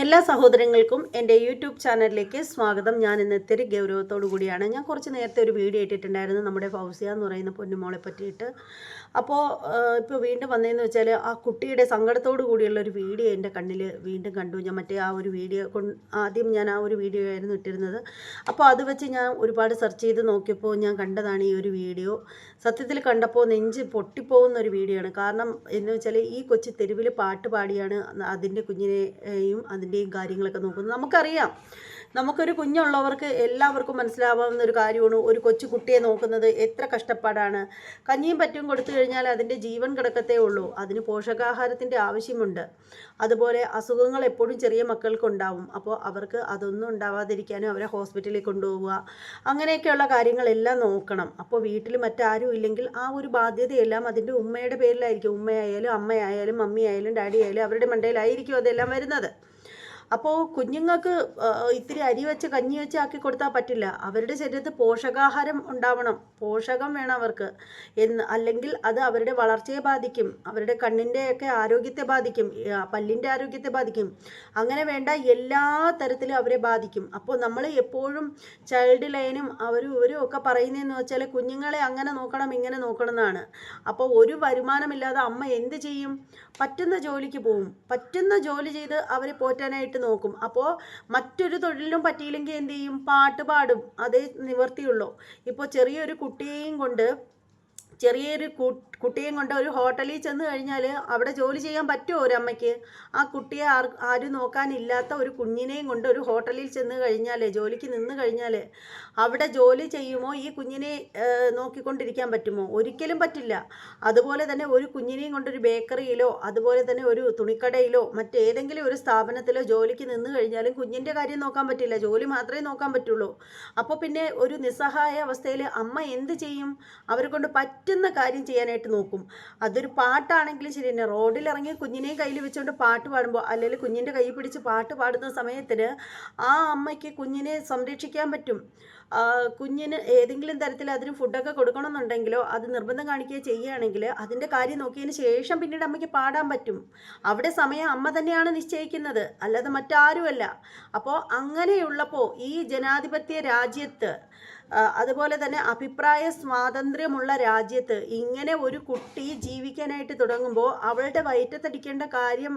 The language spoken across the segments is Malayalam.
എല്ലാ സഹോദരങ്ങൾക്കും എന്റെ യൂട്യൂബ് ചാനലിലേക്ക് സ്വാഗതം. ഞാൻ ഇന്ന് ഇത്തിരി ഗൗരവത്തോടു കൂടിയാണ്. ഞാൻ കുറച്ച് നേരത്തെ ഒരു വീഡിയോ ഇട്ടിട്ടുണ്ടായിരുന്നു നമ്മുടെ ഫൗസിയ എന്ന് പറയുന്ന പൊന്നുമോളെ പറ്റിയിട്ട്. അപ്പോൾ ഇപ്പോൾ വീണ്ടും വന്നതെന്ന് വെച്ചാൽ ആ കുട്ടിയുടെ സങ്കടത്തോടു കൂടിയുള്ള ഒരു വീഡിയോ എന്റെ കണ്ണിൽ വീണ്ടും കണ്ടു. ഞാൻ മറ്റേ ആ ഒരു വീഡിയോ ആദ്യം ഞാൻ ആ ഒരു വീഡിയോ ആയിരുന്നു ഇട്ടിരുന്നത്. അപ്പോൾ അത് വെച്ച് ഞാൻ ഒരുപാട് സെർച്ച് ചെയ്ത് നോക്കിയപ്പോൾ ഞാൻ കണ്ടതാണ് ഈ ഒരു വീഡിയോ. സത്യത്തിൽ കണ്ടപ്പോൾ നെഞ്ച് പൊട്ടിപ്പോകുന്ന ഒരു വീഡിയോ ആണ്. കാരണം എന്ന് വെച്ചാൽ ഈ കൊച്ചു തെരുവിൽ പാട്ട് പാടിയാണ് അതിന്റെ കുഞ്ഞിനെയും അതിന്റെയും കാര്യങ്ങളൊക്കെ നോക്കുന്നത് നമുക്കറിയാം. നമുക്കൊരു കുഞ്ഞുള്ളവർക്ക് എല്ലാവർക്കും മനസ്സിലാവാവുന്ന ഒരു കാര്യമാണ് ഒരു കൊച്ചു കുട്ടിയെ നോക്കുന്നത് എത്ര കഷ്ടപ്പാടാണ്. കഞ്ഞിയും പറ്റും കൊടുത്തു കഴിഞ്ഞാൽ അതിന്റെ ജീവൻ കിടക്കത്തേ ഉള്ളൂ. അതിന് പോഷകാഹാരത്തിന്റെ ആവശ്യമുണ്ട്. അതുപോലെ അസുഖങ്ങൾ എപ്പോഴും ചെറിയ മക്കൾക്കുണ്ടാവും. അപ്പോൾ അവർക്ക് അതൊന്നും ഉണ്ടാവാതിരിക്കാനും അവരെ ഹോസ്പിറ്റലിൽ കൊണ്ടുപോവുക. അങ്ങനെയൊക്കെയുള്ള കാര്യങ്ങളെല്ലാം നോക്കണം. അപ്പോൾ വീട്ടിൽ മറ്റാരും ഇല്ലെങ്കിൽ ആ ഒരു ബാധ്യതയെല്ലാം അതിന്റെ ഉമ്മയുടെ പേരിലായിരിക്കും. ഉമ്മയായാലും അമ്മയായാലും മമ്മിയായാലും ഡാഡിയായാലും അവരുടെ മണ്ടയിലായിരിക്കും അതെല്ലാം വരുന്നത്. അപ്പോൾ കുഞ്ഞുങ്ങൾക്ക് ഇത്തിരി അരി വെച്ച് കഞ്ഞി വെച്ച് ആക്കി കൊടുത്താൽ പറ്റില്ല. അവരുടെ ശരീരത്തിൽ പോഷകാഹാരം ഉണ്ടാവണം. പോഷകം വേണം അവർക്ക്. എന്ന് അല്ലെങ്കിൽ അത് അവരുടെ വളർച്ചയെ ബാധിക്കും. അവരുടെ കണ്ണിന്റെയൊക്കെ ആരോഗ്യത്തെ ബാധിക്കും. പല്ലിന്റെ ആരോഗ്യത്തെ ബാധിക്കും. അങ്ങനെ വേണ്ട എല്ലാ തരത്തിലും അവരെ ബാധിക്കും. അപ്പോൾ നമ്മൾ എപ്പോഴും ചൈൽഡ് ലൈനും അവരും ഇവരും ഒക്കെ പറയുന്നതെന്ന് വെച്ചാൽ കുഞ്ഞുങ്ങളെ അങ്ങനെ നോക്കണം ഇങ്ങനെ നോക്കണം എന്നാണ്. അപ്പോൾ ഒരു വരുമാനമില്ലാതെ അമ്മ എന്ത് ചെയ്യും? പറ്റുന്ന ജോലിക്ക് പോവും. പറ്റുന്ന ജോലി ചെയ്ത് അവരെ പോറ്റാനായിട്ട് നോക്കും. അപ്പോൾ മറ്റൊരു തൊഴിലിനും പറ്റിയില്ലെങ്കിൽ എന്ത് ചെയ്യും? പാട്ട് പാടും. അതേ നിവർത്തിയുള്ളൂ. ഇപ്പോൾ ചെറിയൊരു കുട്ടിയെയും കൊണ്ട് ചെറിയൊരു കുട്ടിയേയും കൊണ്ട് ഒരു ഹോട്ടലിൽ ചെന്ന് കഴിഞ്ഞാൽ അവിടെ ജോലി ചെയ്യാൻ പറ്റുമോ ഒരു അമ്മയ്ക്ക് ആ കുട്ടിയെ ആർ ആരും നോക്കാനില്ലാത്ത ഒരു കുഞ്ഞിനെയും കൊണ്ട് ഒരു ഹോട്ടലിൽ ചെന്ന് കഴിഞ്ഞാൽ ജോലിക്ക് നിന്ന് കഴിഞ്ഞാൽ അവിടെ ജോലി ചെയ്യുമോ? ഈ കുഞ്ഞിനെ നോക്കിക്കൊണ്ടിരിക്കാൻ പറ്റുമോ? ഒരിക്കലും പറ്റില്ല. അതുപോലെ തന്നെ ഒരു കുഞ്ഞിനെയും കൊണ്ട് ഒരു ബേക്കറിയിലോ അതുപോലെ തന്നെ ഒരു തുണിക്കടയിലോ മറ്റേതെങ്കിലും ഒരു സ്ഥാപനത്തിലോ ജോലിക്ക് നിന്ന് കഴിഞ്ഞാലും കുഞ്ഞിന്റെ കാര്യം നോക്കാൻ പറ്റില്ല. ജോലി മാത്രമേ നോക്കാൻ പറ്റുള്ളൂ. അപ്പോൾ പിന്നെ ഒരു നിസ്സഹായ അവസ്ഥയിൽ അമ്മ എന്ത് ചെയ്യും? അവരെ കൊണ്ട് പറ്റുന്ന കാര്യം ചെയ്യാനായിട്ട് നോക്കും. അതൊരു പാട്ടാണെങ്കിലും ശരി തന്നെ റോഡിലിറങ്ങി കുഞ്ഞിനെയും കയ്യിൽ വെച്ചുകൊണ്ട് പാട്ട് പാടുമ്പോൾ അല്ലെങ്കിൽ കുഞ്ഞിന്റെ കൈ പിടിച്ച് പാട്ട് പാടുന്ന സമയത്തിന് ആ അമ്മയ്ക്ക് കുഞ്ഞിനെ സംരക്ഷിക്കാൻ പറ്റും. കുഞ്ഞിന് ഏതെങ്കിലും തരത്തിൽ അതിന് ഫുഡൊക്കെ കൊടുക്കണമെന്നുണ്ടെങ്കിലോ അത് നിർബന്ധം കാണിക്കുകയോ ചെയ്യുകയാണെങ്കിൽ അതിന്റെ കാര്യം നോക്കിയതിന് ശേഷം പിന്നീട് അമ്മയ്ക്ക് പാടാൻ പറ്റും. അവിടെ സമയം അമ്മ തന്നെയാണ് നിശ്ചയിക്കുന്നത്. അല്ലാതെ മറ്റാരുമല്ല. അപ്പോൾ അങ്ങനെയുള്ളപ്പോൾ ഈ ജനാധിപത്യ രാജ്യത്ത് അതുപോലെ തന്നെ അഭിപ്രായ സ്വാതന്ത്ര്യമുള്ള രാജ്യത്ത് ഇങ്ങനെ ഒരു കുട്ടി ജീവിക്കാനായിട്ട് തുടങ്ങുമ്പോൾ അവളുടെ വയറ്റത്തടിക്കേണ്ട കാര്യം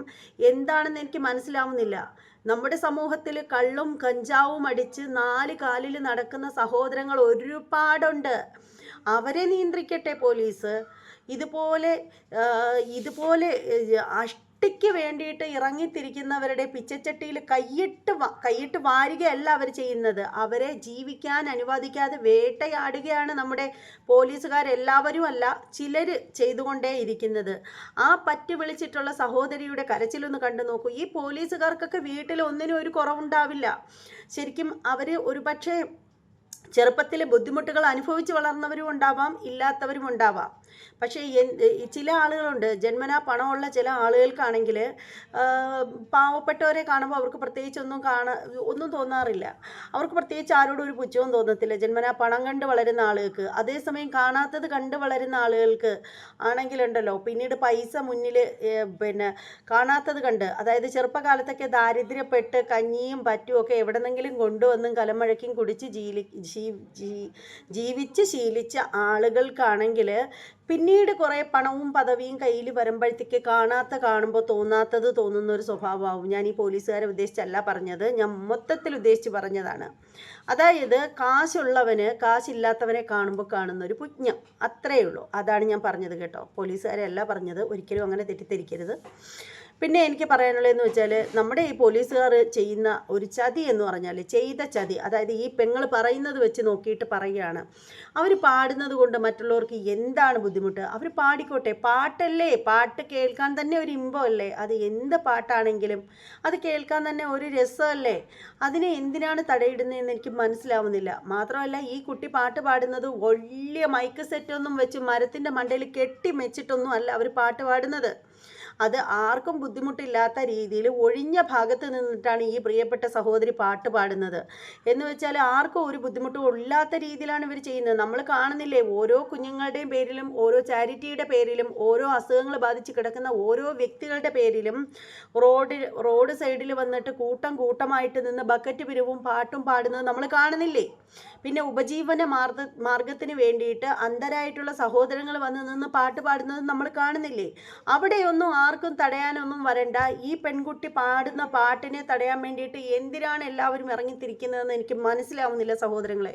എന്താണെന്ന് എനിക്ക് മനസ്സിലാവുന്നില്ല. നമ്മുടെ സമൂഹത്തിൽ കള്ളും കഞ്ചാവും അടിച്ച് നാല് കാലിൽ നടക്കുന്ന സഹോദരങ്ങൾ ഒരുപാടുണ്ട്. അവരെ നിയന്ത്രിക്കട്ടെ പോലീസ്. ഇതുപോലെ ഇതുപോലെ അഷ്ട ഒറ്റയ്ക്ക് വേണ്ടിയിട്ട് ഇറങ്ങിത്തിരിക്കുന്നവരുടെ പിച്ചച്ചട്ടിയിൽ കൈയിട്ട് കൈയിട്ട് വാരുകയല്ല അവർ ചെയ്യുന്നത്. അവരെ ജീവിക്കാൻ അനുവദിക്കാതെ വേട്ടയാടുകയാണ് നമ്മുടെ പോലീസുകാരെല്ലാവരും അല്ല ചിലർ ചെയ്തുകൊണ്ടേ ഇരിക്കുന്നത്. ആ പറ്റ് വിളിച്ചിട്ടുള്ള സഹോദരിയുടെ കരച്ചിലൊന്ന് കണ്ടു നോക്കൂ. ഈ പോലീസുകാർക്കൊക്കെ വീട്ടിൽ ഒന്നിനും ഒരു കുറവുണ്ടാവില്ല. ശരിക്കും അവർ ഒരുപക്ഷെ ചെറുപ്പത്തിലെ ബുദ്ധിമുട്ടുകൾ അനുഭവിച്ച് വളർന്നവരും ഉണ്ടാവാം ഇല്ലാത്തവരും ഉണ്ടാവാം. പക്ഷേ ചില ആളുകളുണ്ട് ജന്മനാ പണമുള്ള ചില ആളുകൾക്കാണെങ്കിൽ പാവപ്പെട്ടവരെ കാണുമ്പോൾ അവർക്ക് പ്രത്യേകിച്ച് ഒന്നും കാണാ ഒന്നും തോന്നാറില്ല. അവർക്ക് പ്രത്യേകിച്ച് ആരോടും ഒരു പുച്ഛവും തോന്നത്തില്ല. ജന്മനാ പണം കണ്ട് വളരുന്ന ആളുകൾക്ക് അതേസമയം കാണാത്തത് കണ്ട് വളരുന്ന ആളുകൾക്ക് ആണെങ്കിലുണ്ടല്ലോ പിന്നീട് പൈസ മുന്നിൽ പിന്നെ കാണാത്തത് കണ്ട് അതായത് ചെറുപ്പകാലത്തൊക്കെ ദാരിദ്ര്യപ്പെട്ട് കഞ്ഞിയും പറ്റും ഒക്കെ എവിടെന്നെങ്കിലും കൊണ്ടുവന്നും കലമഴയ്ക്കും കുടിച്ച് ജീവിച്ച് ശീലിച്ച ആളുകൾക്കാണെങ്കിൽ പിന്നീട് കുറേ പണവും പദവിയും കയ്യിൽ വരുമ്പോഴത്തേക്ക് കാണാത്ത കാണുമ്പോൾ തോന്നാത്തത് തോന്നുന്ന ഒരു സ്വഭാവമാവും. ഞാൻ ഈ പോലീസുകാരെ ഉദ്ദേശിച്ചല്ല പറഞ്ഞത്. ഞാൻ മൊത്തത്തിൽ ഉദ്ദേശിച്ച് പറഞ്ഞതാണ്. അതായത് കാശുള്ളവന് കാശില്ലാത്തവനെ കാണുമ്പോൾ കാണുന്ന ഒരു പുജ്ഞം അത്രയേ ഉള്ളൂ അതാണ് ഞാൻ പറഞ്ഞത് കേട്ടോ. പോലീസുകാരെ അല്ല പറഞ്ഞത്. ഒരിക്കലും അങ്ങനെ തെറ്റിദ്ധരിക്കരുത്. പിന്നെ എനിക്ക് പറയാനുള്ളതെന്ന് വെച്ചാൽ നമ്മുടെ ഈ പോലീസുകാർ ചെയ്യുന്ന ഒരു ചതി എന്ന് പറഞ്ഞാൽ ചെയ്ത ചതി അതായത് ഈ പെങ്ങൾ പറയുന്നത് വെച്ച് നോക്കിയിട്ട് പറയുകയാണ്. അവർ പാടുന്നത് കൊണ്ട് മറ്റുള്ളവർക്ക് എന്താണ് ബുദ്ധിമുട്ട്? അവർ പാടിക്കോട്ടെ. പാട്ടല്ലേ? പാട്ട് കേൾക്കാൻ തന്നെ ഒരു ഇമ്പമല്ലേ അത് എന്ത് പാട്ടാണെങ്കിലും അത് കേൾക്കാൻ തന്നെ ഒരു രസമല്ലേ? അതിനെ എന്തിനാണ് തടയിടുന്നതെന്ന് എനിക്ക് മനസ്സിലാവുന്നില്ല. മാത്രമല്ല ഈ കുട്ടി പാട്ട് പാടുന്നത് വലിയ മൈക്ക് സെറ്റൊന്നും വെച്ച് മരത്തിന്റെ മണ്ടയിൽ കെട്ടി മെച്ചിട്ടൊന്നും അല്ല അവർ പാട്ട് പാടുന്നത്. അത് ആർക്കും ബുദ്ധിമുട്ടില്ലാത്ത രീതിയിൽ ഒഴിഞ്ഞ ഭാഗത്ത് നിന്നിട്ടാണ് ഈ പ്രിയപ്പെട്ട സഹോദരി പാട്ട് പാടുന്നത്. എന്ന് വെച്ചാൽ ആർക്കും ഒരു ബുദ്ധിമുട്ടും ഇല്ലാത്ത രീതിയിലാണ് ഇവർ ചെയ്യുന്നത്. നമ്മൾ കാണുന്നില്ലേ ഓരോ കുഞ്ഞുങ്ങളുടെയും പേരിലും ഓരോ ചാരിറ്റിയുടെ പേരിലും ഓരോ അസുഖങ്ങൾ ബാധിച്ച് കിടക്കുന്ന ഓരോ വ്യക്തികളുടെ പേരിലും റോഡ് റോഡ് സൈഡിൽ വന്നിട്ട് കൂട്ടം കൂട്ടമായിട്ട് നിന്ന് ബക്കറ്റ് പിരിവും പാട്ടും പാടുന്നത് നമ്മൾ കാണുന്നില്ലേ? പിന്നെ ഉപജീവന മാർഗ മാർഗത്തിന് വേണ്ടിയിട്ട് അന്തരായിട്ടുള്ള സഹോദരങ്ങൾ വന്ന് നിന്ന് പാട്ട് പാടുന്നത് നമ്മൾ കാണുന്നില്ലേ? അവിടെയൊന്നും ആർക്കും തടയാനൊന്നും വരണ്ട. ഈ പെൺകുട്ടി പാടുന്ന പാട്ടിനെ തടയാൻ വേണ്ടിയിട്ട് എന്തിനാണ് എല്ലാവരും ഇറങ്ങിത്തിരിക്കുന്നതെന്ന് എനിക്ക് മനസ്സിലാവുന്നില്ല സഹോദരങ്ങളെ.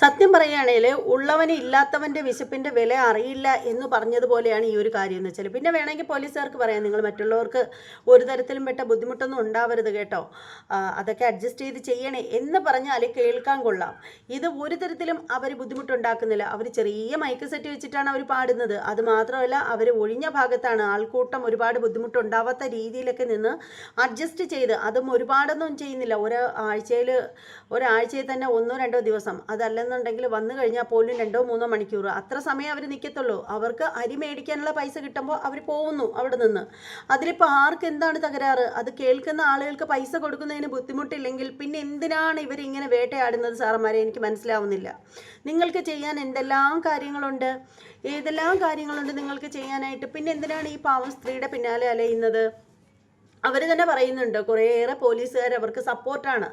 സത്യം പറയുകയാണെങ്കിൽ ഉള്ളവന് ഇല്ലാത്തവന്റെ വിശപ്പിന്റെ വില അറിയില്ല എന്ന് പറഞ്ഞതുപോലെയാണ് ഈ ഒരു കാര്യം എന്ന് വെച്ചാൽ പിന്നെ വേണമെങ്കിൽ പോലീസുകാർക്ക് പറയാം നിങ്ങൾ മറ്റുള്ളവർക്ക് ഒരു തരത്തിലും പെട്ട ബുദ്ധിമുട്ടൊന്നും ഉണ്ടാവരുത് കേട്ടോ. അതൊക്കെ അഡ്ജസ്റ്റ് ചെയ്ത് ചെയ്യണേ എന്ന് പറഞ്ഞാൽ കേൾക്കാൻ കൊള്ളാം. ഇത് ഒരു തരത്തിലും അവർ ബുദ്ധിമുട്ടുണ്ടാക്കുന്നില്ല. അവർ ചെറിയ മൈക്ക് സെറ്റ് വെച്ചിട്ടാണ് അവർ പാടുന്നത്. അത് മാത്രമല്ല അവർ ഒഴിഞ്ഞ ഭാഗത്താണ് ആൾക്കൂട്ടം ഒരുപാട് ബുദ്ധിമുട്ടുണ്ടാവാത്ത രീതിയിലൊക്കെ നിന്ന് അഡ്ജസ്റ്റ് ചെയ്ത് അതും ഒരുപാടൊന്നും ചെയ്യുന്നില്ല. ഒരു ആഴ്ചയിൽ ഒരാഴ്ചയിൽ തന്നെ ഒന്നോ രണ്ടോ ദിവസം. അതല്ലെന്നുണ്ടെങ്കിൽ വന്നു കഴിഞ്ഞാൽ പോലും രണ്ടോ മൂന്നോ മണിക്കൂർ അത്ര സമയം അവർ നിൽക്കത്തുള്ളൂ അവർക്ക് അരി മേടിക്കാനുള്ള പൈസ കിട്ടുമ്പോൾ അവർ പോകുന്നു അവിടെ നിന്ന്. അതിലിപ്പോൾ ആർക്ക് എന്താണ് തകരാറ്? അത് കേൾക്കുന്ന ആളുകൾക്ക് പൈസ കൊടുക്കുന്നതിന് ബുദ്ധിമുട്ടില്ലെങ്കിൽ പിന്നെ എന്തിനാണ് ഇവരിങ്ങനെ വേട്ടയാടുന്നത് സാറന്മാരെ? എനിക്ക് മനസ്സിലാവുന്നില്ല. നിങ്ങൾക്ക് ചെയ്യാൻ എന്തെല്ലാം കാര്യങ്ങളുണ്ട്? ഏതെല്ലാം കാര്യങ്ങളുണ്ട് നിങ്ങൾക്ക് ചെയ്യാനായിട്ട്? പിന്നെ എന്തിനാണ് ഈ പാവം സ്ത്രീയുടെ പിന്നാലെ അലയുന്നത്? അവർ തന്നെ പറയുന്നുണ്ട് കുറേയേറെ പോലീസുകാർ അവർക്ക് സപ്പോർട്ടാണ്.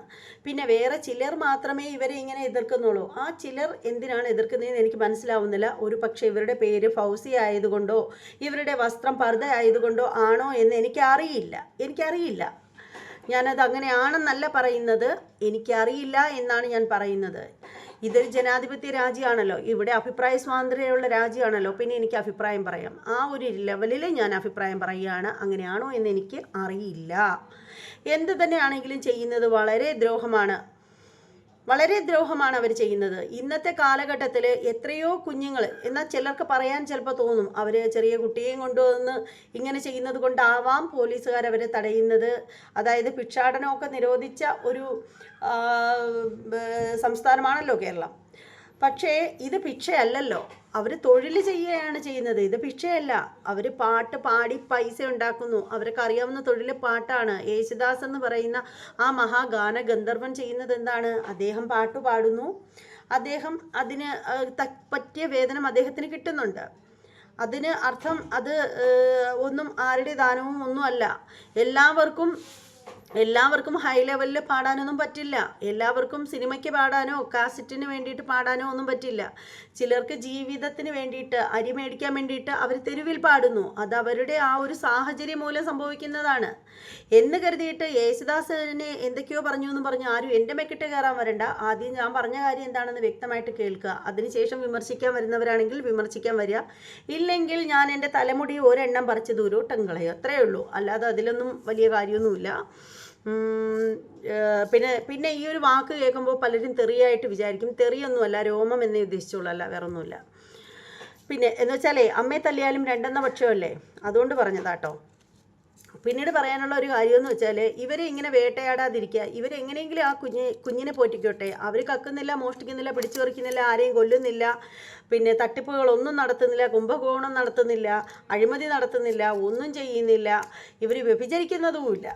പിന്നെ വേറെ ചിലർ മാത്രമേ ഇവരെ ഇങ്ങനെ എതിർക്കുന്നുള്ളൂ. ആ ചിലർ എന്തിനാണ് എതിർക്കുന്നതെന്ന് എനിക്ക് മനസ്സിലാവുന്നില്ല. ഒരു പക്ഷേ ഇവരുടെ പേര് ഫൗസി ആയതുകൊണ്ടോ ഇവരുടെ വസ്ത്രം പർദ്ദ ആയതുകൊണ്ടോ ആണോ എന്ന് എനിക്കറിയില്ല. എനിക്കറിയില്ല. ഞാനത് അങ്ങനെയാണെന്നല്ല പറയുന്നത്. എനിക്കറിയില്ല എന്നാണ് ഞാൻ പറയുന്നത്. ഇതൊരു ജനാധിപത്യ രാജ്യമാണല്ലോ. ഇവിടെ അഭിപ്രായ സ്വാതന്ത്ര്യമുള്ള രാജ്യമാണല്ലോ. പിന്നെ എനിക്ക് അഭിപ്രായം പറയാം. ആ ഒരു ലെവലിൽ ഞാൻ അഭിപ്രായം പറയുകയാണ്. അങ്ങനെയാണോ എന്ന് എനിക്ക് അറിയില്ല. എന്ത് തന്നെയാണെങ്കിലും ചെയ്യുന്നത് വളരെ ദ്രോഹമാണ്. വളരെ ദ്രോഹമാണ് അവർ ചെയ്യുന്നത്. ഇന്നത്തെ കാലഘട്ടത്തിൽ എത്രയോ കുഞ്ഞുങ്ങൾ എന്നാൽ ചിലർക്ക് പറയാൻ ചിലപ്പോൾ തോന്നും അവർ ചെറിയ കുട്ടിയെയും കൊണ്ടുവന്ന് ഇങ്ങനെ ചെയ്യുന്നത് കൊണ്ടാവാം പോലീസുകാർ അവരെ തടയുന്നത്. അതായത് ഭിക്ഷാടനമൊക്കെ നിരോധിച്ച ഒരു സംസ്ഥാനമാണല്ലോ കേരളം. പക്ഷേ ഇത് ഭിക്ഷയല്ലല്ലോ. അവർ തൊഴിൽ ചെയ്യുകയാണ് ചെയ്യുന്നത്. ഇത് ഭിക്ഷയല്ല. അവർ പാട്ട് പാടി പൈസ ഉണ്ടാക്കുന്നു. അവർക്ക് അറിയാവുന്ന തൊഴിൽ പാട്ടാണ്. യേശുദാസ് എന്ന് പറയുന്ന ആ മഹാഗാന ഗന്ധർവൻ ചെയ്യുന്നത് എന്താണ്? അദ്ദേഹം പാട്ട് പാടുന്നു. അദ്ദേഹം അതിന് പറ്റിയ വേതനം അദ്ദേഹത്തിന് കിട്ടുന്നുണ്ട്. അതിന് അർത്ഥം അത് ഒന്നും ആരുടെ ദാനവും ഒന്നുമല്ല. എല്ലാവർക്കും എല്ലാവർക്കും ഹൈ ലെവലിൽ പാടാനൊന്നും പറ്റില്ല. എല്ലാവർക്കും സിനിമയ്ക്ക് പാടാനോ കാസറ്റിന് വേണ്ടിയിട്ട് പാടാനോ ഒന്നും പറ്റില്ല. ചിലർക്ക് ജീവിതത്തിന് വേണ്ടിയിട്ട് അരി മേടിക്കാൻ വേണ്ടിയിട്ട് അവർ തെരുവിൽ പാടുന്നു. അത് അവരുടെ ആ ഒരു സാഹചര്യം മൂലം സംഭവിക്കുന്നതാണ്. എന്ന് കരുതിയിട്ട് യേശുദാസനെ എന്തൊക്കെയോ പറഞ്ഞു എന്ന് പറഞ്ഞു ആരും എന്റെ മെക്കിട്ട് കയറാൻ വരണ്ട. ആദ്യം ഞാൻ പറഞ്ഞ കാര്യം എന്താണെന്ന് വ്യക്തമായിട്ട് കേൾക്കുക. അതിനുശേഷം വിമർശിക്കാൻ വരുന്നവരാണെങ്കിൽ വിമർശിക്കാൻ വരിക. ഇല്ലെങ്കിൽ ഞാൻ എന്റെ തലമുടി ഒരെണ്ണം പറിച്ച് ദൂരോട്ടം അത്രയേ ഉള്ളൂ. അല്ലാതെ അതിലൊന്നും വലിയ കാര്യമൊന്നുമില്ല. പിന്നെ പിന്നെ ഈ ഒരു വാക്ക് കേൾക്കുമ്പോൾ പലരും തെറിയായിട്ട് വിചാരിക്കും. തെറിയൊന്നുമല്ല രോമം എന്നേ ഉദ്ദേശിച്ചുള്ളൂ അല്ല വേറെ ഒന്നുമില്ല പിന്നെ എന്ന് വെച്ചാലേ അമ്മയെ തല്ലിയാലും രണ്ടെന്ന പക്ഷമല്ലേ? അതുകൊണ്ട് പറഞ്ഞതാട്ടോ. പിന്നീട് പറയാനുള്ള ഒരു കാര്യം എന്ന് വെച്ചാൽ ഇവരെ ഇങ്ങനെ വേട്ടയാടാതിരിക്കുക. ഇവരെങ്ങനെയെങ്കിലും ആ കുഞ്ഞ് കുഞ്ഞിനെ പോറ്റിക്കോട്ടെ. അവർ കക്കുന്നില്ല മോഷ്ടിക്കുന്നില്ല പിടിച്ചു പറിക്കുന്നില്ല ആരെയും കൊല്ലുന്നില്ല. പിന്നെ തട്ടിപ്പുകളൊന്നും നടത്തുന്നില്ല കുംഭകോണം നടത്തുന്നില്ല അഴിമതി നടത്തുന്നില്ല ഒന്നും ചെയ്യുന്നില്ല. ഇവർ വ്യഭിചരിക്കുന്നതുമില്ല.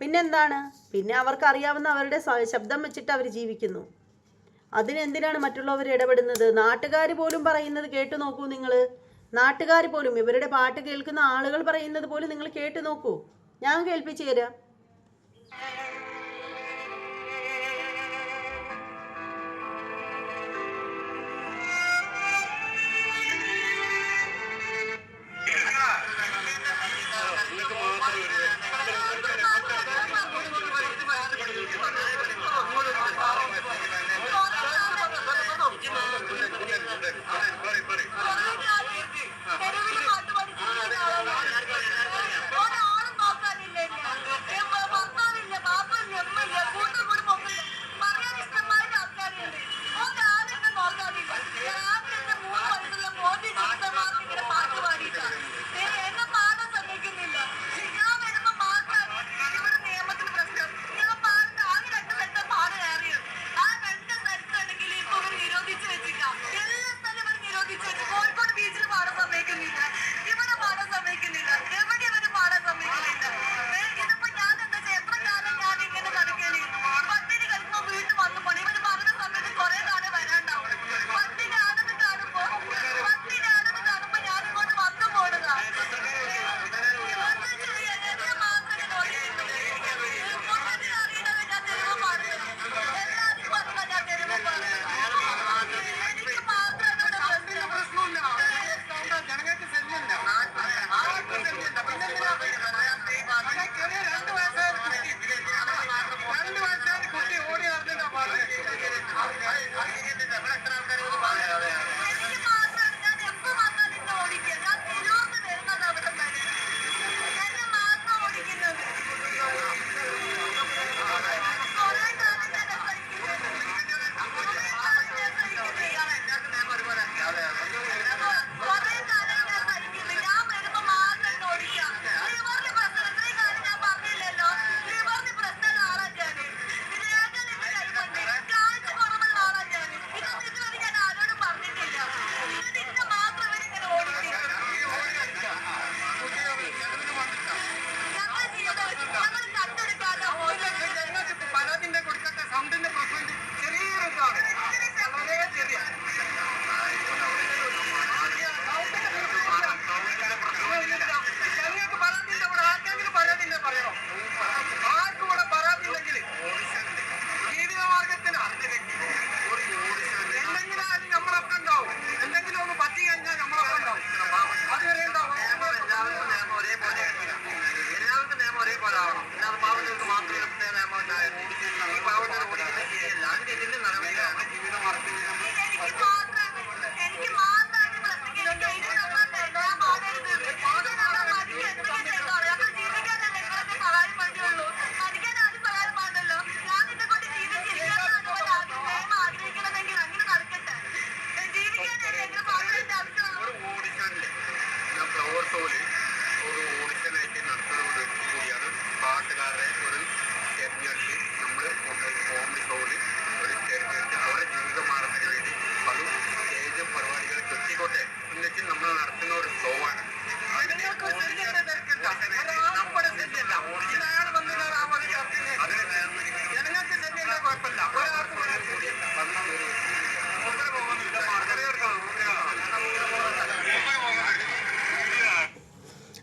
പിന്നെന്താണ്? പിന്നെ അവർക്ക് അറിയാവുന്ന അവരുടെ ശബ്ദം വെച്ചിട്ട് അവർ ജീവിക്കുന്നു. അതിനെന്തിനാണ് മറ്റുള്ളവർ ഇടപെടുന്നത്? നാട്ടുകാർ പോലും പറയുന്നത് കേട്ടു നോക്കൂ നിങ്ങൾ നാട്ടുകാർ പോലും ഇവരുടെ പാട്ട് കേൾക്കുന്ന ആളുകൾ പറയുന്നത് പോലും നിങ്ങൾ കേട്ടു നോക്കൂ. ഞാൻ കേൾപ്പിച്ചു തരാം.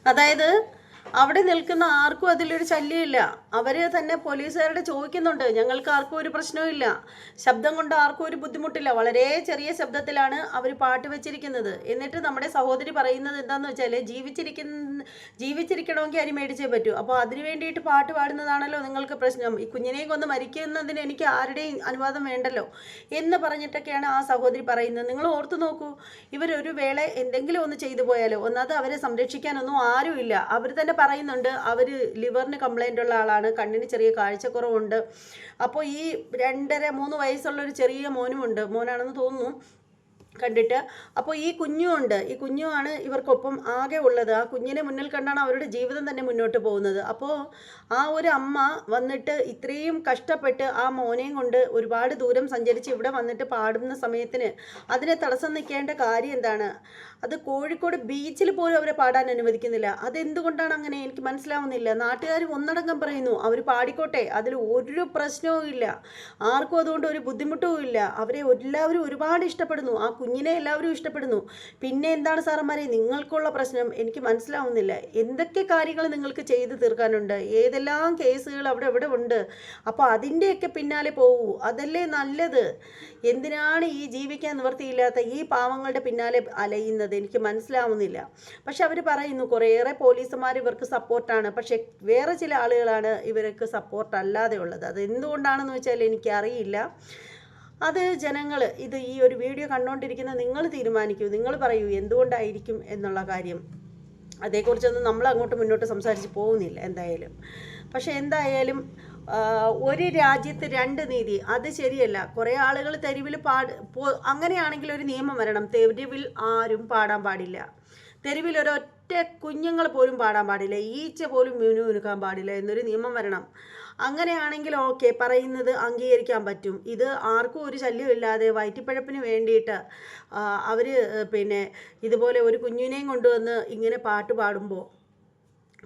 അതായത് അവിടെ നിൽക്കുന്ന ആർക്കും അതിലൊരു ശല്യമില്ല. അവർ തന്നെ പോലീസുകാരുടെ ചോദിക്കുന്നുണ്ട്. ഞങ്ങൾക്ക് ആർക്കും ഒരു പ്രശ്നവുമില്ല ശബ്ദം കൊണ്ട് ആർക്കും ഒരു ബുദ്ധിമുട്ടില്ല. വളരെ ചെറിയ ശബ്ദത്തിലാണ് അവർ പാട്ട് വെച്ചിരിക്കുന്നത്. എന്നിട്ട് നമ്മുടെ സഹോദരി പറയുന്നത് എന്താണെന്ന് വെച്ചാൽ ജീവിച്ചിരിക്കുന്ന ജീവിച്ചിരിക്കണമെങ്കിൽ അരി മേടിച്ചേ പറ്റൂ. അപ്പോൾ അതിന് വേണ്ടിയിട്ട് പാട്ട് പാടുന്നതാണല്ലോ നിങ്ങൾക്ക് പ്രശ്നം. ഈ കുഞ്ഞിനെയും കൊന്ന് മരിക്കുന്നതിന് എനിക്ക് ആരുടെയും അനുവാദം വേണ്ടല്ലോ എന്ന് പറഞ്ഞിട്ടൊക്കെയാണ് ആ സഹോദരി പറയുന്നത്. നിങ്ങൾ ഓർത്തു നോക്കൂ ഇവരൊരു വേള എന്തെങ്കിലും ഒന്ന് ചെയ്തു പോയാലോ? ഒന്നാമത് അവരെ സംരക്ഷിക്കാനൊന്നും ആരുമില്ല. അവർ തന്നെ പറയുന്നുണ്ട് അവർ ലിവറിന് കംപ്ലൈന്റ് ഉള്ള ആളാണ് കണ്ണിന് ചെറിയ കാഴ്ചക്കുറവുണ്ട്. അപ്പോൾ ഈ രണ്ടര മൂന്ന് വയസ്സുള്ള ഒരു ചെറിയ മോനുമുണ്ട് മോനാണെന്ന് തോന്നുന്നു. കണ്ടിട്ട്. അപ്പോൾ ഈ കുഞ്ഞുമുണ്ട് ഈ കുഞ്ഞുമാണ് ഇവർക്കൊപ്പം ആകെ ഉള്ളത്. ആ കുഞ്ഞിനെ മുന്നിൽ കണ്ടാണ് അവരുടെ ജീവിതം തന്നെ മുന്നോട്ട് പോകുന്നത്. അപ്പോൾ ആ ഒരു അമ്മ വന്നിട്ട് ഇത്രയും കഷ്ടപ്പെട്ട് ആ മോനെയും കൊണ്ട് ഒരുപാട് ദൂരം സഞ്ചരിച്ച് ഇവിടെ വന്നിട്ട് പാടുന്ന സമയത്തിന് അതിനെ തടസ്സം നിൽക്കേണ്ട കാര്യം എന്താണ്? അത് കോഴിക്കോട് ബീച്ചിൽ പോലും അവരെ പാടാൻ അനുവദിക്കുന്നില്ല. അതെന്തുകൊണ്ടാണ് അങ്ങനെ? എനിക്ക് മനസ്സിലാവുന്നില്ല. നാട്ടുകാർ ഒന്നടങ്കം പറയുന്നു അവർ പാടിക്കോട്ടെ. അതിൽ ഒരു പ്രശ്നവും ഇല്ല. ആർക്കും അതുകൊണ്ട് ഒരു ബുദ്ധിമുട്ടും ഇല്ല. അവരെ എല്ലാവരും ഒരുപാട് ഇഷ്ടപ്പെടുന്നു. ആ കുഞ്ഞിനെ എല്ലാവരും ഇഷ്ടപ്പെടുന്നു. പിന്നെ എന്താണ് സാറന്മാരെ? നിങ്ങൾക്കുള്ള പ്രശ്നം എനിക്ക് മനസ്സിലാവുന്നില്ല. എന്തൊക്കെ കാര്യങ്ങൾ നിങ്ങൾക്ക് ചെയ്തു തീർക്കാനുണ്ട്? ഏതെല്ലാം കേസുകൾ അവിടെ ഇവിടെ ഉണ്ട്? അപ്പോൾ അതിന്റെയൊക്കെ പിന്നാലെ പോകൂ അതല്ലേ നല്ലത്? എന്തിനാണ് ഈ ജീവിക്കാൻ നിവൃത്തിയില്ലാത്ത ഈ പാവങ്ങളുടെ പിന്നാലെ അലയുന്നത്? എനിക്ക് മനസ്സിലാവുന്നില്ല. പക്ഷെ അവർ പറയുന്നു കുറേയേറെ പോലീസുമാർ ഇവർക്ക് സപ്പോർട്ടാണ്. പക്ഷെ വേറെ ചില ആളുകളാണ് ഇവർക്ക് സപ്പോർട്ട് അല്ലാതെ ഉള്ളത്. അത് എന്തുകൊണ്ടാണെന്ന് വെച്ചാൽ എനിക്കറിയില്ല. അത് ജനങ്ങൾ ഇത് ഈ ഒരു വീഡിയോ കണ്ടുകൊണ്ടിരിക്കുന്ന നിങ്ങൾ തീരുമാനിക്കൂ. നിങ്ങൾ പറയൂ എന്തുകൊണ്ടായിരിക്കും എന്നുള്ള കാര്യം. അതേക്കുറിച്ചൊന്നും നമ്മൾ അങ്ങോട്ട് മുന്നോട്ട് സംസാരിച്ച് പോകുന്നില്ല എന്തായാലും. പക്ഷെ എന്തായാലും ഒരു രാജ്യത്ത് രണ്ട് നീതി അത് ശരിയല്ല. കുറേ ആളുകൾ തെരുവിൽ പാട് അങ്ങനെയാണെങ്കിൽ ഒരു നിയമം വരണം. തെരുവിൽ ആരും പാടാൻ പാടില്ല. തെരുവിൽ ഒരൊറ്റ കുഞ്ഞുങ്ങൾ പോലും പാടാൻ പാടില്ല. ഈച്ച പോലും മിനുമിനുക്കാൻ പാടില്ല എന്നൊരു നിയമം വരണം. അങ്ങനെയാണെങ്കിൽ ഓക്കെ പറയുന്നത് അംഗീകരിക്കാൻ പറ്റും. ഇത് ആർക്കും ഒരു ശല്യമില്ലാതെ വയറ്റിപ്പഴപ്പിന് വേണ്ടിയിട്ട് അവർ പിന്നെ ഇതുപോലെ ഒരു കുഞ്ഞിനെയും കൊണ്ടുവന്ന് ഇങ്ങനെ പാട്ട് പാടുമ്പോൾ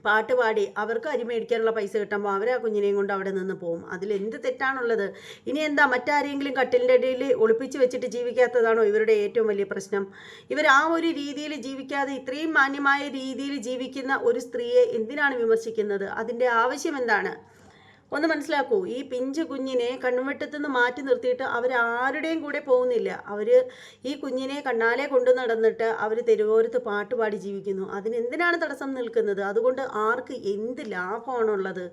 പാട്ട് പാടി അവർക്ക് അരി മേടിക്കാനുള്ള പൈസ കിട്ടുമ്പോൾ അവർ ആ കുഞ്ഞിനെയും കൊണ്ട് അവിടെ നിന്ന് പോകും അതിൽ എന്ത് തെറ്റാണുള്ളത്? ഇനി എന്താ മറ്റാരെങ്കിലും കട്ടിലിന്റെ ഇടയിൽ ഒളിപ്പിച്ച് വെച്ചിട്ട് ജീവിക്കാത്തതാണോ ഇവരുടെ ഏറ്റവും വലിയ പ്രശ്നം? ഇവർ ആ ഒരു രീതിയിൽ ജീവിക്കാതെ ഇത്രയും മാന്യമായ രീതിയിൽ ജീവിക്കുന്ന ഒരു സ്ത്രീയെ എന്തിനാണ് വിമർശിക്കുന്നത്? അതിന്റെ ആവശ്യം എന്താണ്? ഒന്ന് മനസ്സിലാക്കൂ ഈ പിഞ്ച് കുഞ്ഞിനെ കൺവെട്ടത്തു നിന്ന് മാറ്റി നിർത്തിയിട്ട് അവർ ആരുടെയും കൂടെ പോകുന്നില്ല. അവർ ഈ കുഞ്ഞിനെ കണ്ണാലെ കൊണ്ടു നടന്നിട്ട് അവർ തെരുവോരത്ത് പാട്ടുപാടി ജീവിക്കുന്നു. അതിനെന്തിനാണ് തടസ്സം നിൽക്കുന്നത്? അതുകൊണ്ട് ആർക്ക് എന്ത് ലാഭമാണുള്ളത്?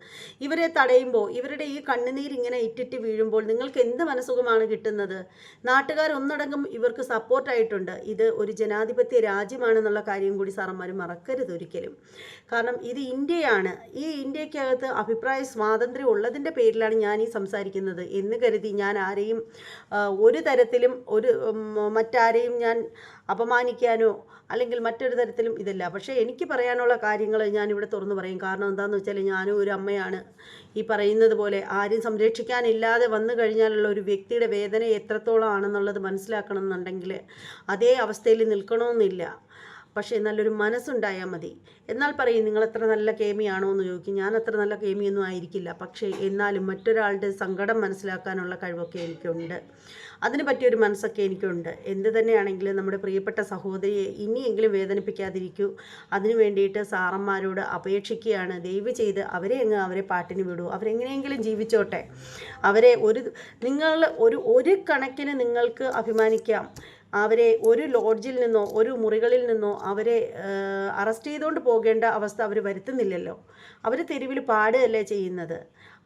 ഇവരെ തടയുമ്പോൾ ഇവരുടെ ഈ കണ്ണുനീർ ഇങ്ങനെ ഇറ്റിറ്റ് വീഴുമ്പോൾ നിങ്ങൾക്ക് എന്ത് മനസ്സുഖമാണ് കിട്ടുന്നത്? നാട്ടുകാർ ഒന്നടങ്കം ഇവർക്ക് സപ്പോർട്ടായിട്ടുണ്ട് ഇത് ഒരു ജനാധിപത്യ രാജ്യമാണെന്നുള്ള കാര്യം കൂടി സാറന്മാർ മറക്കരുത് ഒരിക്കലും. കാരണം ഇത് ഇന്ത്യയാണ്. ഈ ഇന്ത്യക്കകത്ത് അഭിപ്രായ സ്വാതന്ത്ര്യം ഉള്ളതിന്റെ പേരിലാണ് ഞാൻ ഈ സംസാരിക്കുന്നത്. എന്ന് കരുതി ഞാൻ ആരെയും ഒരു തരത്തിലും ഒരു മറ്റാരെയും ഞാൻ അപമാനിക്കാനോ അല്ലെങ്കിൽ മറ്റൊരു തരത്തിലും ഇതല്ല. പക്ഷേ എനിക്ക് പറയാനുള്ള കാര്യങ്ങൾ ഞാനിവിടെ തുറന്നു പറയും. കാരണം എന്താണെന്ന് വെച്ചാൽ ഞാനും ഒരു അമ്മയാണ്. ഈ പറയുന്നത് പോലെ ആരും സംരക്ഷിക്കാനില്ലാതെ വന്നു കഴിഞ്ഞാലുള്ള ഒരു വ്യക്തിയുടെ വേദന എത്രത്തോളം ആണെന്നുള്ളത് മനസ്സിലാക്കണം എന്നുണ്ടെങ്കിൽ അതേ അവസ്ഥയിൽ നിൽക്കണമെന്നില്ല. പക്ഷേ നല്ലൊരു മനസ്സുണ്ടായാൽ മതി. എന്നാൽ പറയും നിങ്ങൾ എത്ര നല്ല കേമിയാണോ? എന്ന് ചോദിക്കും. ഞാൻ അത്ര നല്ല കേമിയൊന്നും ആയിരിക്കില്ല. പക്ഷേ എന്നാലും മറ്റൊരാളുടെ സങ്കടം മനസ്സിലാക്കാനുള്ള കഴിവൊക്കെ എനിക്കുണ്ട്. അതിന് പറ്റിയൊരു മനസ്സൊക്കെ എനിക്കുണ്ട്. എന്ത് തന്നെയാണെങ്കിലും നമ്മുടെ പ്രിയപ്പെട്ട സഹോദരിയെ ഇനിയെങ്കിലും വേദനിപ്പിക്കാതിരിക്കൂ. അതിനു വേണ്ടിയിട്ട് സാറന്മാരോട് അപേക്ഷിക്കുകയാണ്. ദയവ് ചെയ്ത് അവരെ അങ്ങ് അവരെ പാട്ടിന് വിടൂ. അവരെങ്ങനെയെങ്കിലും ജീവിച്ചോട്ടെ. അവരെ ഒരു നിങ്ങൾ ഒരു ഒരു കണക്കിന് നിങ്ങൾക്ക് അഭിമാനിക്കാം. അവരെ ഒരു ലോഡ്ജിൽ നിന്നോ ഒരു മുറികളിൽ നിന്നോ അവരെ അറസ്റ്റ് ചെയ്തുകൊണ്ട് പോകേണ്ട അവസ്ഥ അവർ വരുത്തുന്നില്ലല്ലോ. അവർ തെരുവിൽ പാടുകയല്ലേ ചെയ്യുന്നത്.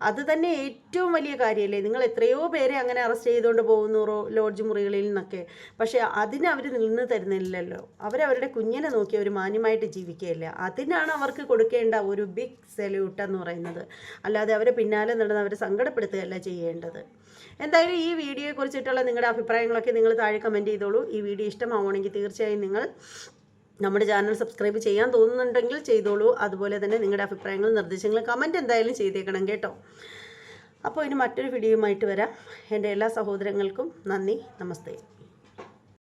അത് തന്നെ ഏറ്റവും വലിയ കാര്യമല്ലേ നിങ്ങൾ എത്രയോ പേരെ അങ്ങനെ അറസ്റ്റ് ചെയ്തുകൊണ്ട് പോകുന്നു ലോഡ്ജ് മുറികളിൽ നിന്നൊക്കെ. പക്ഷേ അതിന് അവർ നിന്ന് തരുന്നില്ലല്ലോ. അവരവരുടെ കുഞ്ഞിനെ നോക്കി അവർ മാന്യമായിട്ട് ജീവിക്കുകയല്ല. അതിനാണ് അവർക്ക് കൊടുക്കേണ്ട ഒരു ബിഗ് സല്യൂട്ട് എന്ന് പറയുന്നത്. അല്ലാതെ അവരെ പിന്നാലെ നടന്ന് അവരെ സങ്കടപ്പെടുത്തുകയല്ല ചെയ്യേണ്ടത്. എന്തായാലും ഈ വീഡിയോയെക്കുറിച്ചിട്ടുള്ള നിങ്ങളുടെ അഭിപ്രായങ്ങളൊക്കെ നിങ്ങൾ താഴെ കമന്റ് ചെയ്തോളൂ. ഈ വീഡിയോ ഇഷ്ടമാവുകയാണെങ്കിൽ തീർച്ചയായും നിങ്ങൾ നമ്മുടെ ചാനൽ സബ്സ്ക്രൈബ് ചെയ്യാൻ തോന്നുന്നുണ്ടെങ്കിൽ ചെയ്തോളൂ. അതുപോലെ തന്നെ നിങ്ങളുടെ അഭിപ്രായങ്ങളും നിർദ്ദേശങ്ങളും കമന്റ് എന്തായാലും ചെയ്തേക്കണം കേട്ടോ. അപ്പോൾ ഇനി മറ്റൊരു വീഡിയോയുമായിട്ട് വരാം. എന്റെ എല്ലാ സഹോദരങ്ങൾക്കും നന്ദി. നമസ്തേ.